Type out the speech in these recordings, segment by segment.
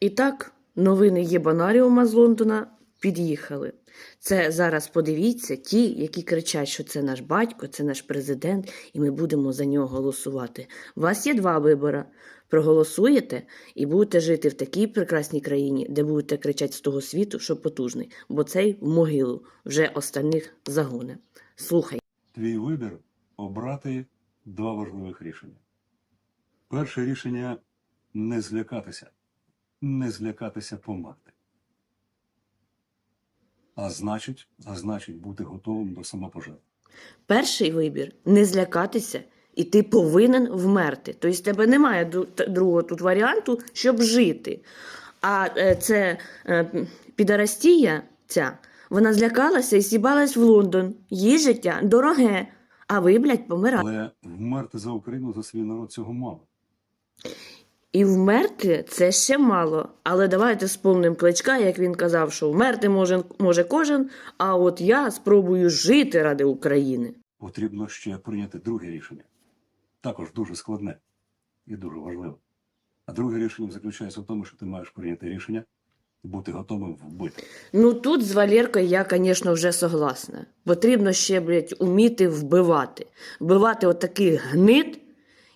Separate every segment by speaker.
Speaker 1: І так, новини Єбанаріума з Лондона під'їхали. Це зараз подивіться ті, які кричать, що це наш батько, це наш президент, і ми будемо за нього голосувати. У вас є два вибори. Проголосуєте і будете жити в такій прекрасній країні, де будете кричати з того світу, що потужний, бо цей в могилу вже остальних загоне. Слухай.
Speaker 2: Твій вибір обрати два важливих рішення. Перше рішення не злякатися, не злякатися померти. А значить, а значить, бути готовим до самопожертви.
Speaker 1: Перший вибір не злякатися, і ти повинен вмерти. Тобто, в тебе немає другого тут варіанту, щоб жити. А е, це е, підарастія ця, вона злякалася і сібалась в Лондон. Її життя дороге. А ви, блядь, помираєте.
Speaker 2: Але вмерти за Україну, за свій народ цього мало.
Speaker 1: І вмерти це ще мало. Але давайте сповним кличка, як він казав, що вмерти може, може кожен, а от я спробую жити ради України.
Speaker 2: Потрібно ще прийняти друге рішення. Також дуже складне і дуже важливе. А друге рішення заключається в тому, що ти маєш прийняти рішення і бути готовим вбити.
Speaker 1: Ну тут з Валеркою я, звісно, вже согласна. Потрібно ще, блядь, уміти вбивати. Вбивати отаких гнид,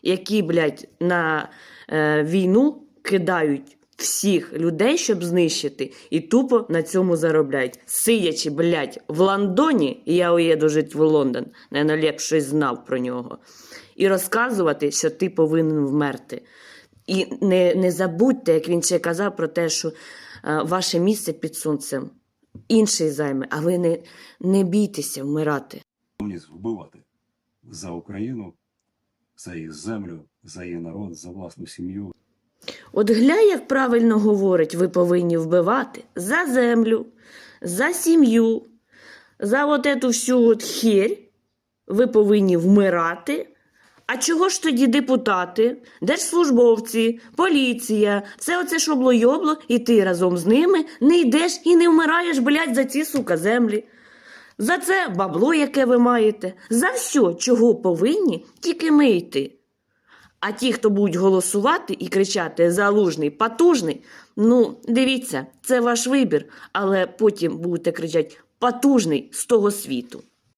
Speaker 1: які, блядь, на е, війну кидають всіх людей, щоб знищити, і тупо на цьому заробляють. Сидячи, блядь, в Лондоні, і я уїду жити в Лондон, не щось знав про нього, і розказувати, що ти повинен вмерти. І не, не забудьте, як він ще казав про те, що е, ваше місце під сонцем інший займе, а ви не, не бійтеся вмирати.
Speaker 2: Вбивати за Україну, за їх землю, за її народ, за власну сім'ю.
Speaker 1: От гля, як правильно говорить, ви повинні вбивати за землю, за сім'ю, за от ету всю от херь ви повинні вмирати. А чого ж тоді депутати, держслужбовці, поліція, все оце шобло-йобло, і ти разом з ними не йдеш і не вмираєш, блядь, за ці сука землі. За це бабло, яке ви маєте, за все, чого повинні, тільки ми йти. А ті, хто будуть голосувати і кричати залужний, потужний, ну дивіться, це ваш вибір, але потім будете кричати потужний з того світу.